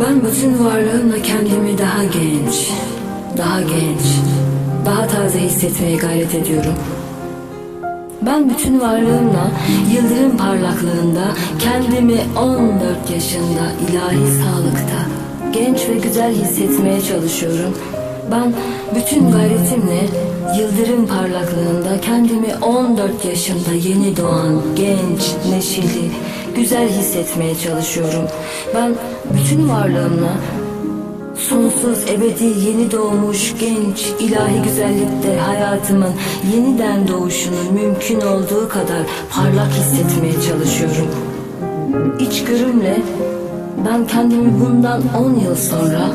Ben bütün varlığımla kendimi daha genç, daha genç, daha taze hissetmeye gayret ediyorum. Ben bütün varlığımla yıldırım parlaklığında kendimi 14 yaşında ilahi sağlıkta genç ve güzel hissetmeye çalışıyorum. Ben bütün gayretimle yıldırım parlaklığında kendimi 14 yaşında yeni doğan, genç, neşeli, güzel hissetmeye çalışıyorum. Ben bütün varlığımla Sonsuz ebedi yeni doğmuş genç ilahi güzellikte hayatımın yeniden doğuşunun mümkün olduğu kadar parlak hissetmeye çalışıyorum. İçgörümle ben kendimi bundan 10 yıl sonra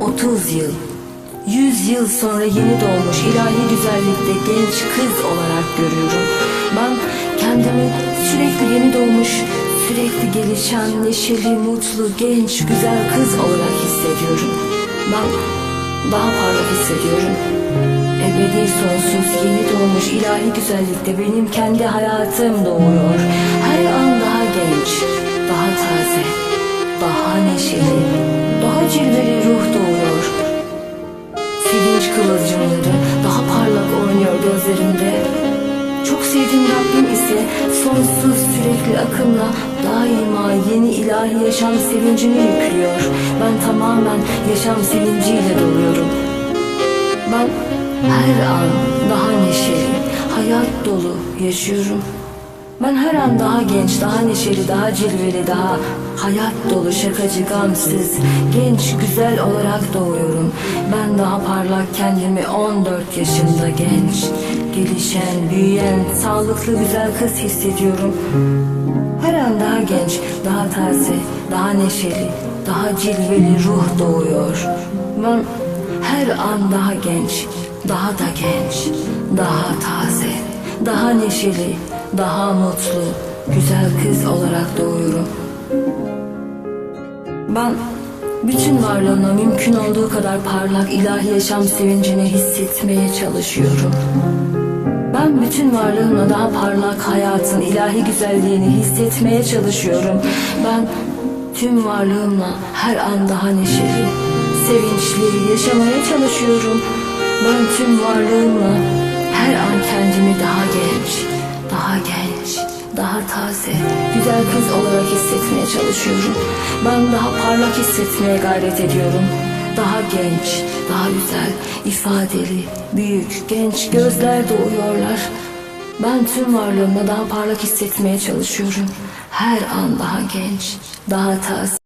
30 yıl 100 yıl sonra yeni doğmuş ilahi güzellikte genç kız olarak görüyorum. Ben kendimi sürekli yeni doğmuş, sürekli gelişen, neşeli, mutlu, genç, güzel kız olarak hissediyorum. Ben daha parlak hissediyorum. Ebedi sonsuz yeni doğmuş ilahi güzellikte benim kendi hayatım doğuyor. Her an daha genç, daha taze, daha neşeli, daha cilveli ruh doğuyor. Sevinç kıvılcımları daha parlak oynuyor gözlerimde. Sevdiğim Rabbim ise sonsuz sürekli akımla daima yeni ilahi yaşam sevincini yüklüyor. Ben tamamen yaşam sevinciyle doluyorum. Ben her an daha neşeli, hayat dolu yaşıyorum. Ben her an daha genç, daha neşeli, daha cilveli, daha hayat dolu, şakacı, gamsız, genç, güzel olarak doğuyorum. Ben daha parlak kendimi 14 yaşında genç, gelişen, büyüyen, sağlıklı, güzel kız hissediyorum. Her an daha genç, daha taze, daha neşeli, daha cilveli ruh doğuyor. Ben her an daha genç, daha da genç, daha taze, daha neşeli, daha mutlu, güzel kız olarak doğuyorum. Ben bütün varlığımla mümkün olduğu kadar parlak ilahi yaşam sevincini hissetmeye çalışıyorum. Ben bütün varlığımla daha parlak hayatın ilahi güzelliğini hissetmeye çalışıyorum. Ben tüm varlığımla her an daha neşeli, sevinçli yaşamaya çalışıyorum. Ben tüm varlığımla her an kendimi daha genç, daha genç, daha taze, güzel kız olarak hissetmeye çalışıyorum. Ben daha parlak hissetmeye gayret ediyorum. Daha genç, daha güzel, ifadeli, büyük, genç gözler doğuyorlar. Ben tüm varlığımla daha parlak hissetmeye çalışıyorum. Her an daha genç, daha taze.